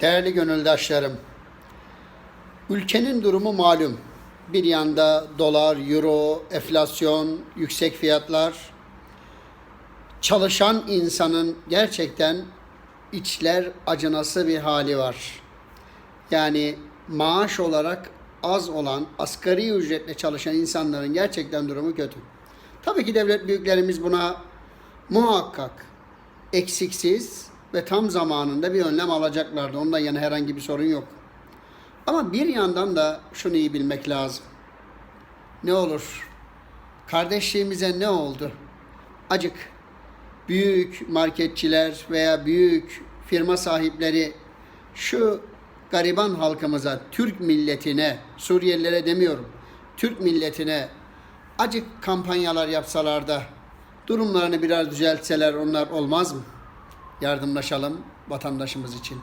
Değerli gönüldaşlarım, ülkenin durumu malum. Bir yanda dolar, euro, enflasyon, yüksek fiyatlar. Çalışan insanın gerçekten içler acınası bir hali var. Yani maaş olarak az olan, asgari ücretle çalışan insanların gerçekten durumu kötü. Tabii ki devlet büyüklerimiz buna muhakkak eksiksiz ve tam zamanında bir önlem alacaklardı. Ondan yana herhangi bir sorun yok. Ama bir yandan da şunu iyi bilmek lazım. Ne olur? Kardeşliğimize ne oldu? Acık büyük marketçiler veya büyük firma sahipleri şu gariban halkımıza, Türk milletine, Suriyelilere demiyorum, Türk milletine acık kampanyalar yapsalar da durumlarını biraz düzeltseler onlar olmaz mı? Yardımlaşalım vatandaşımız için.